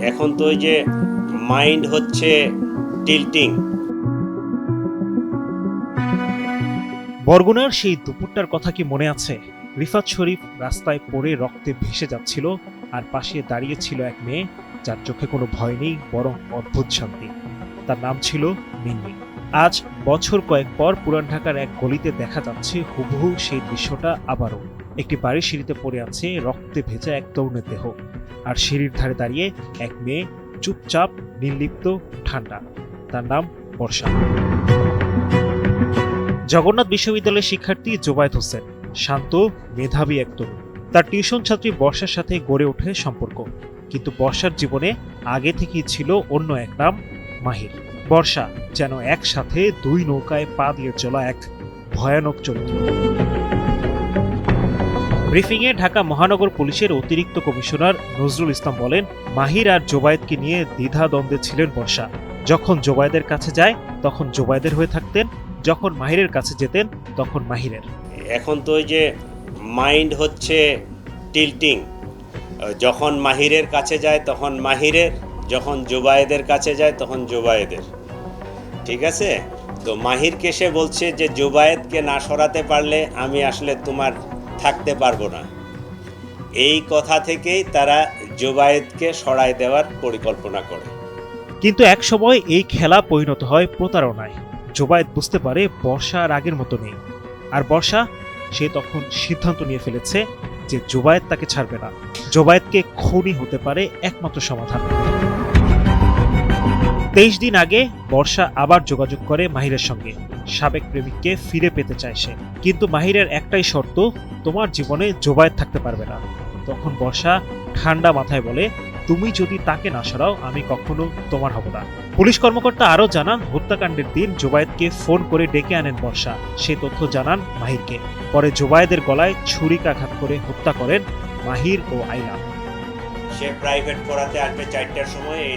এখন তো ওই যে মাইন্ড হচ্ছে টিল্টিং। বরগুনার সেই দুপুরটার কথা কি মনে আছে? রিফাত শরীফ রাস্তায় পড়ে রক্তে ভেসে যাচ্ছিল আর পাশে দাঁড়িয়ে ছিল এক মেয়ে যার চোখে কোনো ভয় নেই, বরং অদ্ভুত শান্তি। তার নাম ছিল মিন্নি। আজ বছর কয়েক পর পুরান ঢাকার এক গলিতে দেখা যাচ্ছে হুবহু সেই দৃশ্যটা আবারও। একটি বাড়ির সিঁড়িতে পড়ে আছে রক্তে ভেজা এক তরুণের দেহ। আর সিঁড়ির ধারে দাঁড়িয়ে এক মেয়ে চুপচাপ, নির্লিপ্ত, ঠান্ডা। তার নাম বর্ষা। জগন্নাথ বিশ্ববিদ্যালয়ের শিক্ষার্থী জোবায়েত হোসেন, শান্ত, মেধাবী এক তরুণ। তার টিউশন ছাত্রী বর্ষার সাথে গড়ে ওঠে সম্পর্ক। কিন্তু বর্ষার জীবনে আগে থেকেই ছিল অন্য এক নাম, মাহির। বর্ষা যেন একসাথে দুই নৌকায় পা দিয়ে চলা এক ভয়ানক চরিত্র। ব্রিফিংয়ে ঢাকা মহানগর পুলিশের অতিরিক্ত কমিশনার নজরুল ইসলাম বলেন, মাহির আর জোবায়েদকে নিয়ে দ্বিধা দ্বন্দ্বে ছিলেন বর্ষা। যখন জোবায়েদের কাছে যায়, তখন জোবায়েদের হয়ে থাকতেন, যখন মাহিরের কাছে যেতেন, তখন মাহিরের। এখন তো ওই যে মাইন্ড হচ্ছে টিল্টিং। যখন মাহিরের কাছে যায়, তখন মাহিরের, যখন জোবায়েদের কাছে যায়, তখন জোবায়েদের। ঠিক আছে? তো মাহিরকে সে বলছে যে, জোবায়েদকে না সরাতে পারলে আমি আসলে তোমার থাকতে পারব না। এই কথা থেকেই তারা জোবায়েদকে সরাই দেওয়ার পরিকল্পনা করে। কিন্তু এক সময় এই খেলা পরিণত হয় প্রতারণায়। জোবায়েদ বুঝতে পারে বর্ষা আর আগের মতো নেই। আর বর্ষা, সে তখন সিদ্ধান্ত নিয়ে ফেলেছে যে জোবায়েদ তাকে ছাড়বে না। জোবায়েদকে খুনি হতে পারে একমাত্র সমাধান। তেইশ দিন আগে বর্ষা আবার যোগাযোগ করে মাহিরের সঙ্গে। সাবেক প্রেমিককে ফিরে পেতে চায় সে। কিন্তু মাহিরের একটাই শর্ত, তোমার জীবনে জোবায়েদ থাকতে পারবে না। তখন বর্ষা ঠান্ডা মাথায় বলে, তুমি যদি তাকে না সরাও, আমি কখনো তোমার হব না। পুলিশ কর্মকর্তা আরও জানান, হত্যাকাণ্ডের দিন জোবায়েদকে ফোন করে ডেকে আনেন বর্ষা। সে তথ্য জানান মাহিরকে। পরে জোবায়েদের গলায় ছুরিকাঘাত করে হত্যা করেন মাহির ও আইলা। সে প্রাইভেট পড়াতে আসবে চারটার সময়, এই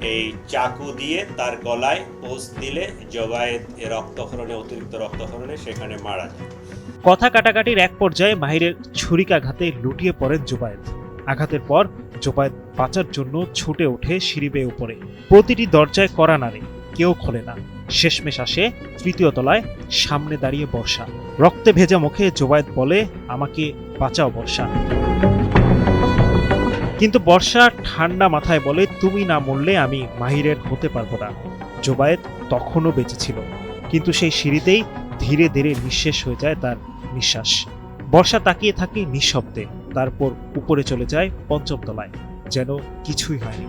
এই চাকু দিয়ে তার গলায় পোস্ট দিলে জবায়েত রক্তক্ষরণে, অতিরিক্ত রক্তক্ষরণে সেখানে মারা যায়। কথা কাটাকাটির এক পর্যায়ে মাহিরের ছুরিকাঘাতে লুটিয়ে পড়েন জোবায়েদ আঘাতের পর জোবায়েদ বাঁচার জন্য ছুটে ওঠে সিঁড়ি বেয়ে উপরে। প্রতিটি দরজায় করা নাড়ে, কেউ খোলে না। শেষমেশ আসে তৃতীয় তলায় সামনে দাঁড়িয়ে বর্ষা। রক্তে ভেজা মুখে জোবায়েদ বলে, আমাকে বাঁচাও বর্ষা। কিন্তু বর্ষা ঠান্ডা মাথায় বলে, তুমি না মরলে আমি মাহিরের হতে পারব না। জোবায়েদ তখনও বেঁচে ছিল, কিন্তু সেই সিঁড়িতেই ধীরে ধীরে নিঃশেষ হয়ে যায় তার নিঃশ্বাস। বর্ষা তাকিয়ে থাকে নিঃশব্দে, তারপর উপরে চলে যায় পঞ্চম তলায়, যেন কিছুই হয়নি।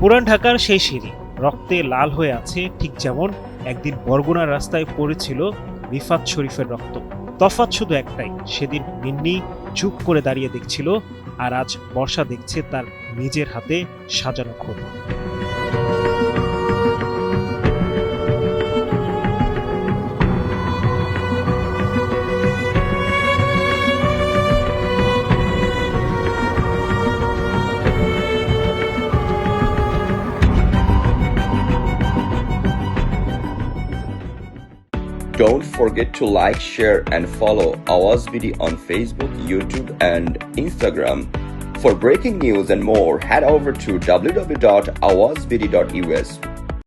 পুরান ঢাকার সেই সিঁড়ি, রক্তে লাল হয়ে আছে ঠিক যেমন একদিন বরগুনার রাস্তায় পড়েছিল রিফাত শরীফের রক্ত। তফাৎ শুধু একটাই, সেদিন মিন্নি চুপ করে দাঁড়িয়ে দেখছিল আর আজ বর্ষা দেখছে তার নিজের হাতে সাজানো খুন Don't forget to like, share, and follow Awaz BD on Facebook, YouTube, and Instagram. For breaking news and more, head over to www.awazbd.us.